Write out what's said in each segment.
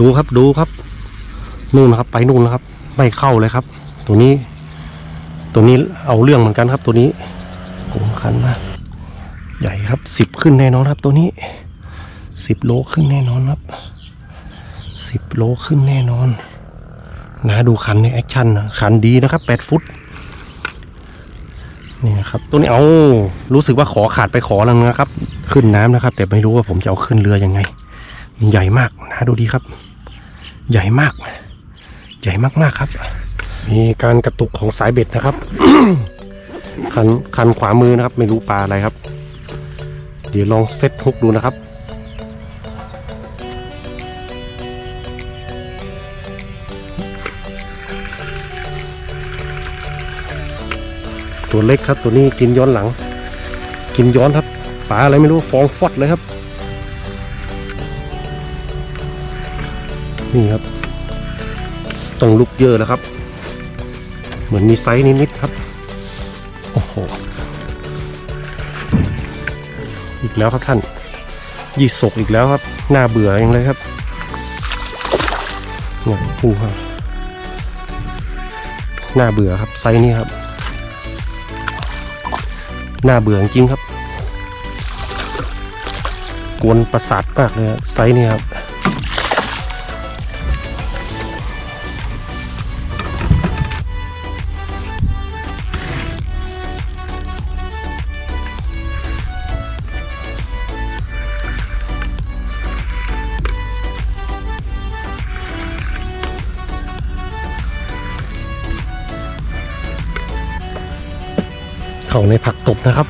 ดูครับดูครับ นู่นนะครับ ไปนู่นนะครับ ไม่เข้าเลยครับ ตัวนี้ ตัวนี้เอาเรื่องเหมือนกันครับ ตัวนี้กงคันมากใหญ่ครับสิบขึ้นแน่นอนครับ ตัวนี้สิบโลขึ้นแน่นอนครับสิบโลขึ้นแน่นอน นะดูคันในแอคชั่นนะคันดีนะครับแปดฟุตนี่นะครับตัวนี้เอารู้สึกว่าขอขาดไปขอแล้วนะครับ ขึ้นน้ำนะครับ แต่ไม่รู้ว่าผมจะเอาขึ้นเรือยังไง มันใหญ่มากนะดูดีครับ ใหญ่มาก ใหญ่มากๆครับ มีการกระตุกของสายเบ็ดนะครับ คันคันขวามือนะครับ ไม่รู้ปลาอะไรครับ เดี๋ยวลองเซตฮุกดูนะครับตัวเล็กครับตัวนี้กินย้อนหลัง กินย้อนครับปลาอะไรไม่รู้ฟองฟอดเลยครับ นี่ครับ ต้องลุกเยอะแล้วครับ เหมือนมีไซส์นิดๆครับ โอ้โห อีกแล้วครับท่าน ยี่สกอีกแล้วครับ หน้าเบื่ออยังเลยครับเนี่ยปูครับหน้าเบื่อครับไซส์นี้ครับ หน้าเบื่อจริงครับ กวนประสาทมากเลยไซส์นี้ครับ เข้าในผักตบนะครับ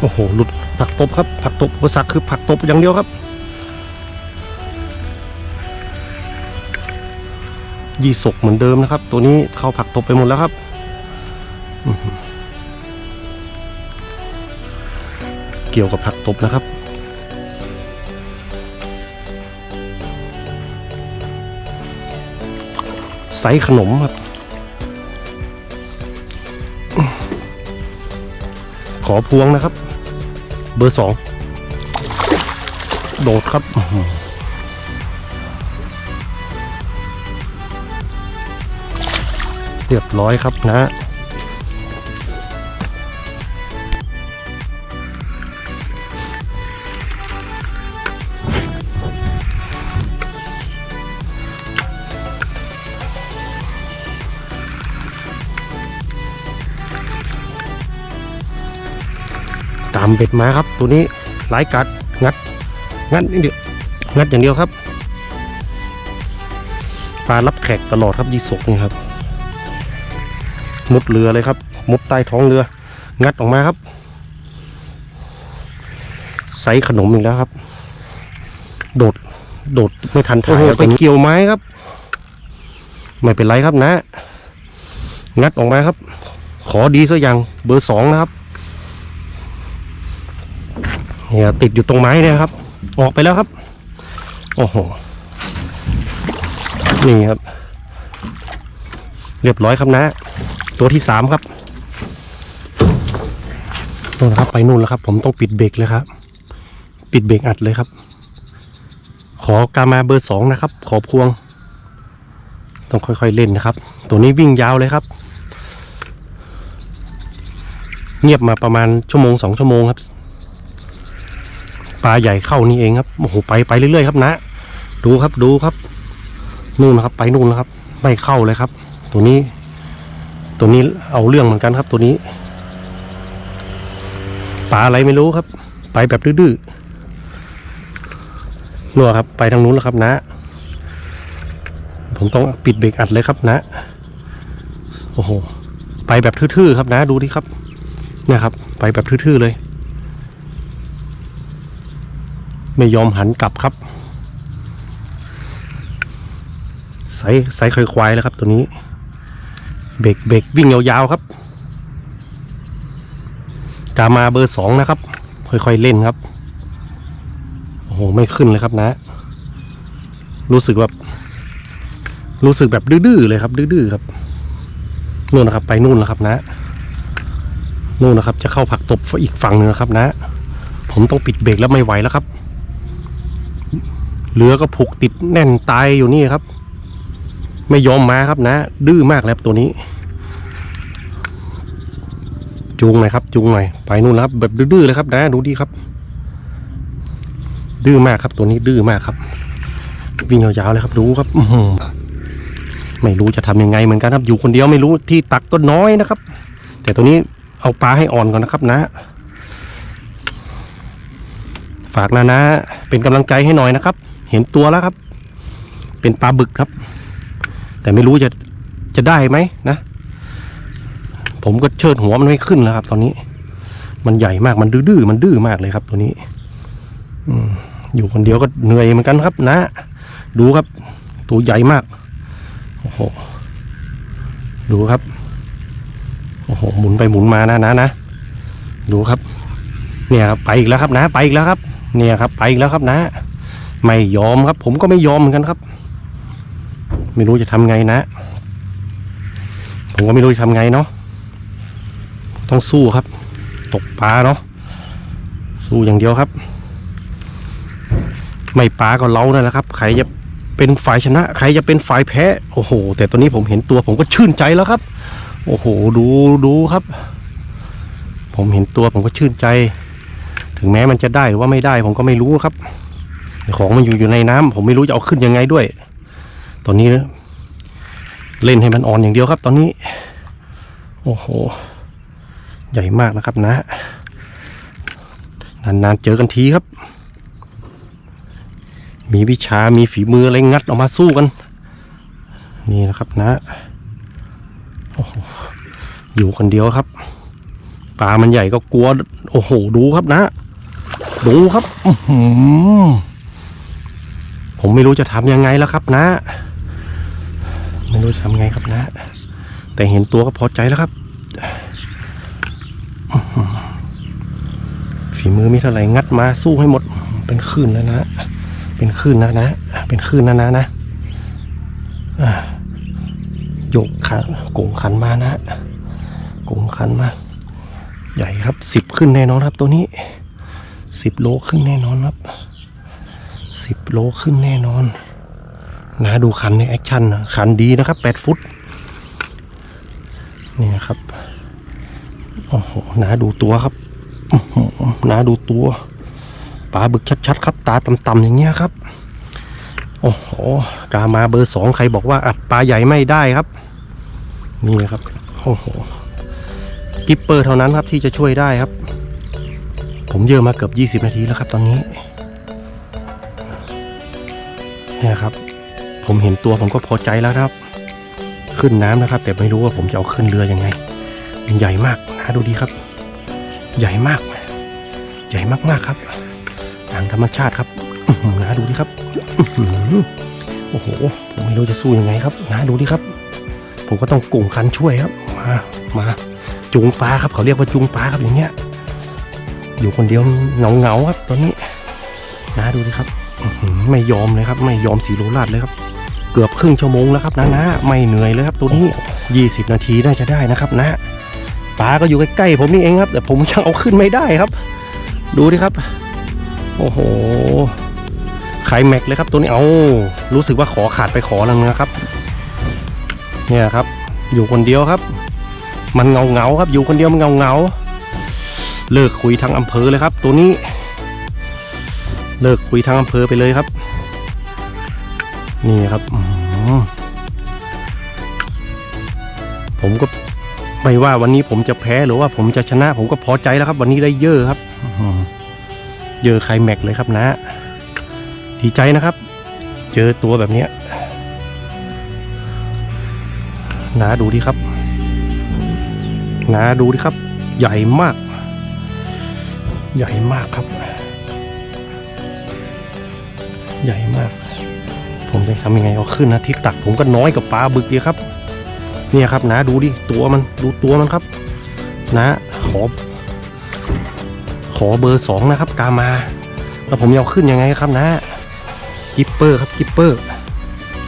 โอ้โห หลุดผักตบครับ ผักตบอุปสรรคคือผักตบอย่างเดียวครับ ยี่สกเหมือนเดิมนะครับ ตัวนี้เข้าผักตบไปหมดแล้วครับเกี่ยวกับผักตบนะครับไซส์ขนมครับ อพวงนะครับ เบอร์สองโดดครับเรียบร้อยครับนะ ตามเบ็ดมาครับ ตัวนี้หลายกัดงัด งัดนิดเดียวงัดอย่างเดียวครับปลารับแขกตลอดครับยี่สกนี่ครับมุดเรือเลยครับ มุดใต้ท้องเรือ งัดออกมาครับไซส์ขนมอีกแล้วครับ โดด โดดไม่ทันถ่ายครับไปเกี่ยวไม้ครับ ไม่เป็นไรครับนะ งัดออกมาครับ ขอดีซะอย่างเบอร์สองนะครับ เนี่ยติดอยู่ตรงไม้เนี่ยครับ ออกไปแล้วครับ โอ้โห นี่ครับ เรียบร้อยครับนะ ตัวที่สามครับนู่นนะครับไปนู่นแล้วครับ ผมต้องปิดเบรกเลยครับ ปิดเบรกอัดเลยครับ ขอกามาเบอร์สองนะครับ ขอพวง ต้องค่อยๆเล่นนะครับ ตัวนี้วิ่งยาวเลยครับ เงียบมาประมาณชั่วโมงสองชั่วโมงครับ ปลาใหญ่เข้านี่เองครับโอ้โหไปไปเรื่อยๆครับนะ ดูครับดูครับ นู่นนะครับไปนู่นนะครับ ไม่เข้าเลยครับ ตัวนี้ ตัวนี้เอาเรื่องเหมือนกันครับ ตัวนี้ปลาอะไรไม่รู้ครับ ไปแบบดื้อๆนัวครับ ไปทางนู้นแล้วครับนะ ผมต้องปิดเบรกอัดเลยครับนะ โอ้โห ไปแบบทื่อๆครับนะ ดูดิครับ เนี่ยครับ ไปแบบทื่อๆเลย ไม่ยอมหันกลับครับไซส์ไซส์เคยควายแล้วครับ ตัวนี้ เบรกเบรกวิ่งยาวๆครับกามาเบอร์สองนะครับ ค่อยๆเล่นครับโอ้โหไม่ขึ้นเลยครับนะ รู้สึกแบบรู้สึกแบบดื้อๆเลยครับ ดื้อๆครับนู่นนะครับ ไปนู่นแล้วครับนะนู่นนะครับ จะเข้าผักตบอีกฝั่งหนึ่งนะครับนะ ผมต้องปิดเบรกแล้วไม่ไหวแล้วครับ เรือก็ผูกติดแน่นตายอยู่นี่ครับ ไม่ยอมมาครับนะ ดื้อมากแล้วตัวนี้ จูงหน่อยครับ จูงหน่อยไปนู่นครับ แบบดื้อเลยครับนะดูดีครับ ดื้อมากครับ ตัวนี้ดื้อมากครับ วิ่งยาวๆเลยครับดูครับไม่รู้จะทำยังไงเหมือนกันครับอยู่คนเดียวไม่รู้ที่ตักก็น้อยนะครับ แต่ตัวนี้เอาปลาให้อ่อนก่อนนะครับนะ ฝากนานะ เป็นกำลังใจให้หน่อยนะครับ เห็นตัวแล้วครับ เป็นปลาบึกครับ แต่ไม่รู้จะจะได้ไหมนะ ผมก็เชิดหัวมันไม่ขึ้นแล้วครับ ตอนนี้ มันใหญ่มากมันดื้อมันดื้อมากเลยครับ ตัวนี้ อืมอยู่คนเดียวก็เหนื่อยเหมือนกันครับ นะ ดูครับ ตัวใหญ่มากโอ้โหดูครับโอ้โหหมุนไปหมุนมานะนะนะดูครับ เนี่ยครับไปอีกแล้วครับนะ ไปอีกแล้วครับ เนี่ยครับ ไปอีกแล้วครับนะ ไม่ยอมครับ ผมก็ไม่ยอมเหมือนกันครับ ไม่รู้จะทำไงนะ ผมก็ไม่รู้จะทำไงเนาะต้องสู้ครับ ตกปลาเนาะสู้อย่างเดียวครับ ไม่ปลาก็เรานั่นแหละครับใครจะเป็นฝ่ายชนะ ใครจะเป็นฝ่ายแพ้โอ้โห แต่ตอนนี้ผมเห็นตัวผมก็ชื่นใจแล้วครับ โอ้โห ดูดูครับ ผมเห็นตัวผมก็ชื่นใจ ถึงแม้มันจะได้หรือว่าไม่ได้ผมก็ไม่รู้ครับ ของมันอยู่อยู่ในน้ำผมไม่รู้จะเอาขึ้นยังไงด้วย ตอนนี้ เล่นให้มันอ่อนอย่างเดียวครับ ตอนนี้ โอ้โห ใหญ่มากนะครับนะ นานๆเจอกันทีครับ มีวิชามีฝีมืออะไรงัดออกมาสู้กัน นี่นะครับนะโอ้โหอยู่คนเดียวครับปลามันใหญ่ก็กลัว โอ้โห ดูครับนะ ดูครับ อื้อหือ ผมไม่รู้จะทำยังไงแล้วครับนะ ไม่รู้จะทำไงครับนะ แต่เห็นตัวก็พอใจแล้วครับฝีมือมีเท่าไหร่งัดมาสู้ให้หมด เป็นคลื่นแล้วนะ เป็นคลื่นนะนะ เป็นคลื่นนะนะนะอะยกขันกงขันมานะกงขันมา ใหญ่ครับสิบขึ้นแน่นอนครับตัวนี้สิบโลขึ้นแน่นอนครับ โลขึ้นแน่นอนนะดูคันในแอคชั่นคันดีนะครับแปดฟุต นี่ครับ โอ้โหนาดูตัวครับนาดูตัวปลาบึกชัดๆครับ ตาต่ำๆอย่างเงี้ยครับ โอ้โหกามาเบอร์สองใครบอกว่าอัดปลาใหญ่ไม่ได้ครับ นี่ครับ โอ้โหกิปเปอร์เท่านั้นครับที่จะช่วยได้ครับ ผมเยอะมาเกือบ 20 นาทีแล้วครับตอนนี้ เนี่ยครับ ผมเห็นตัวผมก็พอใจแล้วครับ ขึ้นน้ำนะครับ แต่ไม่รู้ว่าผมจะเอาขึ้นเรือยังไง มันใหญ่มากนะดูดีครับ ใหญ่มาก ใหญ่มากๆครับทางธรรมชาติครับนะดูดิครับโอ้โหผมไม่รู้จะสู้ยังไงครับนะดูดิครับ ผมก็ต้องกุ่งคันช่วยครับ มามาจูงปลาครับ เขาเรียกว่าจูงปลาครับอย่างเงี้ย อยู่คนเดียวเงาเงาๆครับตอนนี้ นะดูดิครับ ไม่ยอมเลยครับ ไม่ยอมสีโรลาดเลยครับ เกือบครึ่งชั่วโมงแล้วครับนะนะไม่เหนื่อยเลยครับ ตัวนี้ 20 นาทีน่าจะได้นะครับนะปลาก็อยู่ใกล้ๆผมนี่เองครับ แต่ผมยังเอาขึ้นไม่ได้ครับ ดูดิครับ โอ้โหไข่แม็กเลยครับ ตัวนี้เอารู้สึกว่าขอขาดไปขอแล้วนะครับ เนี่ยครับ อยู่คนเดียวครับ มันเงาเงาครับ อยู่คนเดียวมันเงาเงาเลิกคุยทางอำเภอเลยครับ ตัวนี้ เลิกคุยทางอำเภอไปเลยครับ นี่ครับผมก็ไม่ว่าวันนี้ผมจะแพ้หรือว่าผมจะชนะ ผมก็พอใจแล้วครับ วันนี้ได้เยอะครับเยอะใครแม็กเลยครับนะ ดีใจนะครับ เจอตัวแบบเนี้ยนะดูดิครับนะดูดิครับ ใหญ่มาก ใหญ่มากครับ ใหญ่มาก ผมจะทำยังไงเอาขึ้นนะที่ตักผมก็น้อยกับปลาบึกเดีครับ เนี่ยครับนะดูดิตัวมันดูตัวมันครับ นะ ขอ ขอเบอร์สองนะครับ กามา แล้วผมเอาขึ้นยังไงครับนะกิปเปอร์ครับกิปเปอร์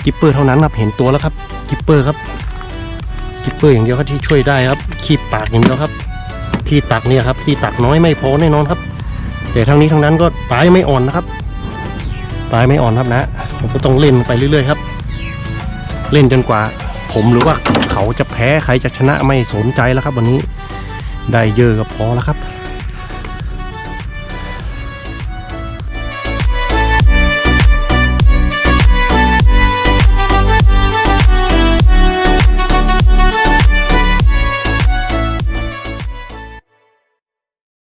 กิปเปอร์เท่านั้นครับเห็นตัวแล้วครับกิปเปอร์ครับกิปเปอร์อย่างเดียวครับที่ช่วยได้ครับคีบปากอย่างเดียวครับ ที่ตักเนี่ยครับที่ตักน้อยไม่พอแน่นอนครับ แต่ทั้งนี้ทั้งนั้นก็ปลายไม่อ่อนนะครับ ปปลายไม่อ่อนครับนะ ผมก็ต้องเล่นไปเรื่อยๆครับ เล่นจนกว่า ผมหรือว่าเขาจะแพ้ใครจะชนะไม่สนใจแล้วครับ วันนี้ได้เยอะก็พอแล้วครับ